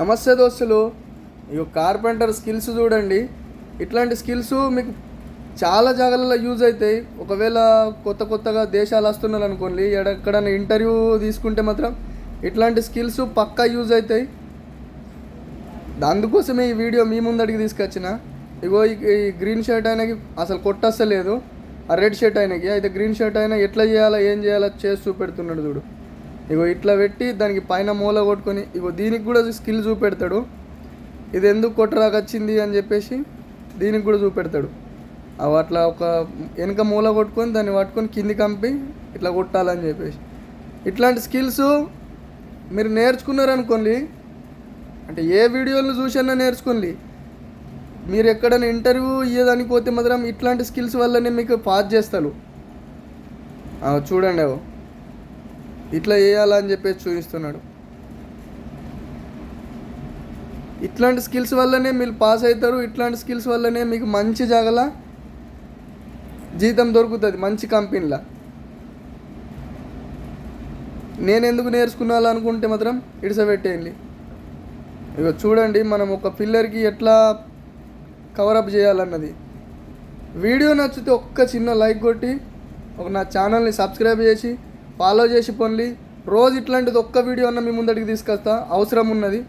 నమస్తే దోస్తులు. ఇక కార్పెంటర్ స్కిల్స్ చూడండి. ఇట్లాంటి స్కిల్స్ మీకు చాలా జాగాలలో యూజ్ అవుతాయి ఒకవేళ కొత్త కొత్తగా దేశాలు వస్తున్నారు అనుకోండి ఎక్కడైనా ఇంటర్వ్యూ తీసుకుంటే మాత్రం ఇట్లాంటి స్కిల్స్ పక్కా యూజ్ అవుతాయి అందుకోసమే ఈ వీడియో మీ ముందడికి తీసుకొచ్చిన. ఇగో ఈ ఈ గ్రీన్ షర్ట్ ఆయనకి అసలు కొట్టస్తలేదు. ఆ రెడ్ షర్ట్ ఆయనకి. అయితే గ్రీన్ షర్ట్ అయినా ఎట్లా చేయాలో ఏం చేయాలో చేసి చూపెడుతున్నాడు చూడు. ఇగో ఇట్లా పెట్టి దానికి పైన మూల కొట్టుకొని ఇగో దీనికి కూడా స్కిల్ చూపెడతాడు. ఇది ఎందుకు కొట్టరాక వచ్చింది అని చెప్పేసి దీనికి కూడా చూపెడతాడు. అవి అట్లా ఒక వెనుక మూల కొట్టుకొని దాన్ని పట్టుకొని కింది కంపి ఇట్లా కొట్టాలని చెప్పేసి. ఇట్లాంటి స్కిల్స్ మీరు నేర్చుకున్నారనుకోండి అంటే ఏ వీడియోలు చూసన్నా నేర్చుకోండి. మీరు ఎక్కడైనా ఇంటర్వ్యూ ఇయ్యదానికి పోతే మాత్రం ఇట్లాంటి స్కిల్స్ వల్లనే మీకు పాస్ చేస్తారు. చూడండి అవు ఇట్లా చేయాలని చెప్పేసి చూపిస్తున్నాడు. ఇట్లాంటి స్కిల్స్ వల్లనే మీరు పాస్ అవుతారు ఇట్లాంటి స్కిల్స్ వల్లనే మీకు మంచి జాగల జీతం దొరుకుతుంది మంచి కంపెనీలా నేను ఎందుకు నేర్చుకున్నాను మాత్రం ఇడిసబెట్టేయండి ఇక చూడండి మనం ఒక పిల్లర్కి ఎట్లా కవరప్ చేయాలన్నది. వీడియో నచ్చితే ఒక్క చిన్న లైక్ కొట్టి ఒక నా ఛానల్ని సబ్స్క్రైబ్ చేసి ఫాలో చేసి పొంది రోజు ఇట్లాంటిది ఒక్క వీడియో అన్న మీ ముందడికి తీసుకొస్తా. అవసరం ఉన్నది.